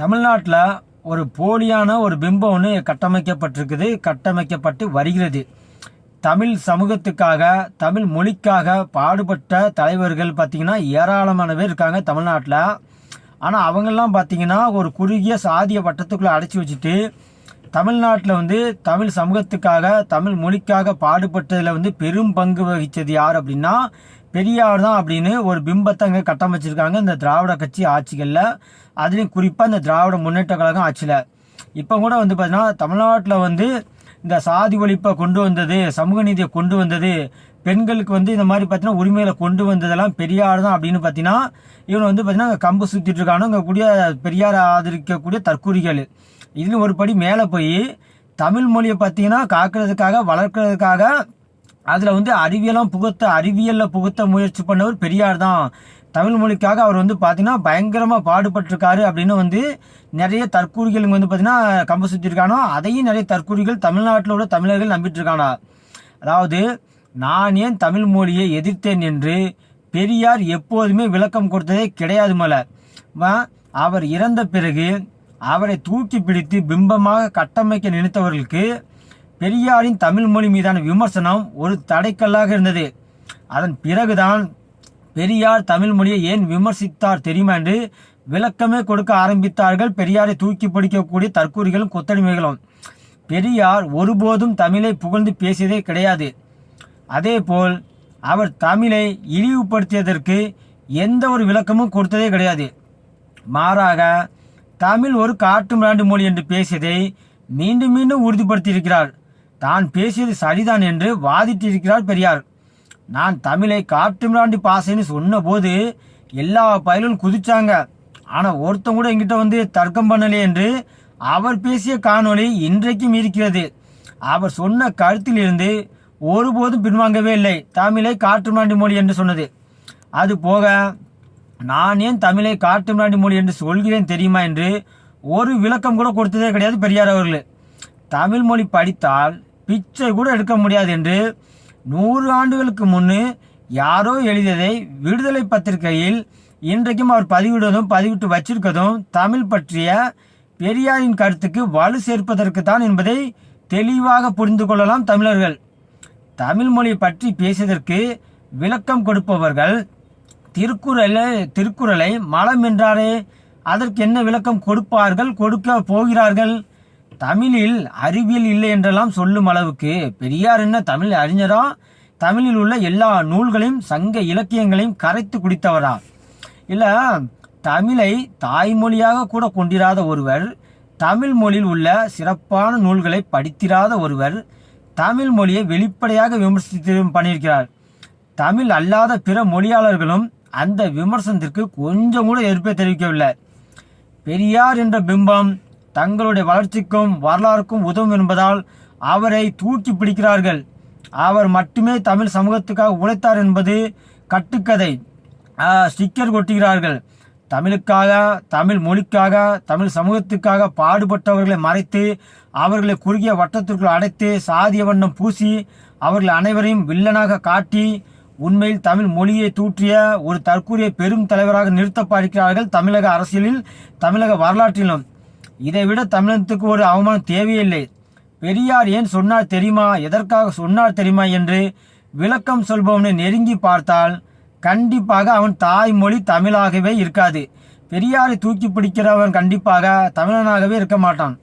தமிழ்நாட்டில் ஒரு போலியான ஒரு பிம்பம் ஒன்று கட்டமைக்கப்பட்டிருக்குது கட்டமைக்கப்பட்டு வருகிறது. தமிழ் சமூகத்துக்காக தமிழ் மொழிக்காக பாடுபட்ட தலைவர்கள் பார்த்திங்கன்னா ஏராளமான பேர் இருக்காங்க தமிழ்நாட்டில். ஆனால் அவங்கெல்லாம் பார்த்திங்கன்னா ஒரு குறுகிய சாதிய வட்டத்துக்குள்ளே அடைச்சி வச்சுட்டு தமிழ்நாட்டில் வந்து தமிழ் சமூகத்துக்காக தமிழ் மொழிக்காக பாடுபட்டதில் வந்து பெரும் பங்கு வகித்தது யார் அப்படின்னா பெரியார் தான் அப்படின்னு ஒரு பிம்பத்தை அங்கே கட்டமைச்சிருக்காங்க இந்த திராவிட கட்சி ஆட்சிகளில். அதுலேயும் குறிப்பாக இந்த திராவிட முன்னேற்ற கழகம் ஆட்சியில். இப்போ கூட வந்து பார்த்தீங்கன்னா தமிழ்நாட்டில் வந்து இந்த சாதி ஒழிப்பை கொண்டு வந்தது சமூக நீதியை கொண்டு வந்தது பெண்களுக்கு வந்து இந்த மாதிரி பார்த்தீங்கன்னா உரிமையில கொண்டு வந்ததெல்லாம் பெரியார் தான் அப்படின்னு பார்த்தீங்கன்னா இவன் வந்து பார்த்தீங்கன்னா கம்பு சுற்றிட்டு இருக்கானோ இங்கே கூடிய பெரியார் ஆதரிக்கக்கூடிய தற்கூறிகள். இதுன்னு ஒரு படி மேலே போய் தமிழ் மொழியை பார்த்தீங்கன்னா காக்கிறதுக்காக வளர்க்குறதுக்காக அதில் வந்து அறிவியலாம் புகுத்த அறிவியலில் புகுத்த முயற்சி பண்ணவர் பெரியார் தான். தமிழ் மொழிக்காக அவர் வந்து பார்த்தீங்கன்னா பயங்கரமாக பாடுபட்டிருக்காரு அப்படின்னு வந்து நிறைய தற்கூறிகள் வந்து பார்த்தீங்கன்னா கம்ப சுற்றிருக்கானோ அதையும் நிறைய தற்கூறிகள் தமிழ்நாட்டில் உள்ள தமிழர்கள் நம்பிட்டு இருக்கானா அதாவது நான் ஏன் தமிழ் மொழியை எதிர்த்தேன் என்று பெரியார் எப்போதுமே விளக்கம் கொடுத்ததே கிடையாது மல அவர் இறந்த பிறகு அவரை தூக்கி பிடித்து பிம்பமாக கட்டமைக்க நினைத்தவர்களுக்கு பெரியாரின் தமிழ் மொழி மீதான விமர்சனம் ஒரு தடைக்கல்லாக இருந்தது. அதன் பிறகுதான் பெரியார் தமிழ் மொழியை ஏன் விமர்சித்தார் தெரியுமா என்று விளக்கமே கொடுக்க ஆரம்பித்தார்கள். பெரியாரை தூக்கி பிடிக்கக்கூடிய தற்கூறிகளும் கொத்தடிமைகளும். பெரியார் ஒருபோதும் தமிழை புகழ்ந்து பேசியதே கிடையாது. அதேபோல் அவர் தமிழை இழிவுபடுத்தியதற்கு எந்த ஒரு விளக்கமும் கொடுத்ததே கிடையாது. மாறாக தமிழ் ஒரு காட்டு மிராண்டு மொழி என்று பேசியதை மீண்டும் மீண்டும் உறுதிப்படுத்தியிருக்கிறார். தான் பேசியது சரிதான் என்று வாதிட்டிருக்கிறார் பெரியார். நான் தமிழை காட்டு மிராண்டி பாசைன்னு சொன்னபோது எல்லா பயலும் குதிச்சாங்க. ஆனால் ஒருத்தன் கூட என்கிட்ட வந்து தர்க்கம் பண்ணலே என்று அவர் பேசிய காணொளி இன்றைக்கும் இருக்கிறது. அவர் சொன்ன கருத்திலிருந்து ஒருபோதும் பின்வாங்கவே இல்லை. தமிழை காட்டு மிராண்டி மொழி என்று சொன்னது. அது போக நான் ஏன் தமிழை காட்டு மிராண்டி மொழி என்று சொல்கிறேன் தெரியுமா என்று ஒரு விளக்கம் கூட கொடுத்ததே கிடையாது பெரியார் அவர்கள். தமிழ் மொழி படித்தால் பிச்சை கூட எடுக்க முடியாது என்று நூறு ஆண்டுகளுக்கு முன்னு யாரோ எழுதியதை விடுதலை பத்திரிகையில் இன்றைக்கும் அவர் பதிவிடுவதும் பதிவிட்டு வச்சிருக்கதும் தமிழ் பற்றிய பெரியாரின் கருத்துக்கு வலு சேர்ப்பதற்கு தான் என்பதை தெளிவாக புரிந்து கொள்ளலாம் தமிழர்கள். தமிழ் மொழி பற்றி பேசியதற்கு விளக்கம் கொடுப்பவர்கள் திருக்குறளை திருக்குறளை மலம் என்றாரே அதற்கு என்ன விளக்கம் கொடுப்பார்கள் கொடுக்க போகிறார்கள் தமிழில் அறிவியல் இல்லை என்றெல்லாம் சொல்லும் அளவுக்கு பெரியார் என்ன தமிழ் அறிஞரா? தமிழில் உள்ள எல்லா நூல்களையும் சங்க இலக்கியங்களையும் கரைத்து குடித்தவரா? இல்லை தமிழை தாய்மொழியாக கூட கொண்டிராத ஒருவர் தமிழ் மொழியில் உள்ள சிறப்பான நூல்களை படித்திராத ஒருவர் தமிழ் மொழியை வெளிப்படையாக விமர்சித்து பண்ணியிருக்கிறார். தமிழ் அல்லாத பிற மொழியாளர்களும் அந்த விமர்சனத்திற்கு கொஞ்சம் கூட எதிர்ப்பை தெரிவிக்கவில்லை. பெரியார் என்ற பிம்பம் தங்களுடைய வளர்ச்சிக்கும் வரலாறுக்கும் உதவும் என்பதால் அவரை தூக்கி பிடிக்கிறார்கள். அவர் மட்டுமே தமிழ் சமூகத்துக்காக உழைத்தார் என்பது கட்டுக்கதை. ஸ்டிக்கர் கொட்டுகிறார்கள். தமிழுக்காக தமிழ் மொழிக்காக தமிழ் சமூகத்துக்காக பாடுபட்டவர்களை மறைத்து அவர்களை குறுகிய வட்டத்திற்குள் அடைத்து சாதிய வண்ணம் பூசி அவர்கள் அனைவரையும் வில்லனாக காட்டி உண்மையில் தமிழ் மொழியை தூற்றிய ஒரு தற்கூறிய பெரும் தலைவராக நிறுத்த பார்க்கிறார்கள் தமிழக அரசியலில் தமிழக வரலாற்றிலும். இதைவிட தமிழகத்துக்கு ஒரு அவமானம் தேவையில்லை. பெரியார் ஏன் சொன்னார் தெரியுமா? எதற்காக சொன்னார் தெரியுமா என்று விளக்கம் சொல்பவனை நெருங்கி பார்த்தால் கண்டிப்பாக அவன் தாய்மொழி தமிழாகவே இருக்காது. பெரியாரை தூக்கி பிடிக்கிறவன் கண்டிப்பாக தமிழனாகவே இருக்க மாட்டான்.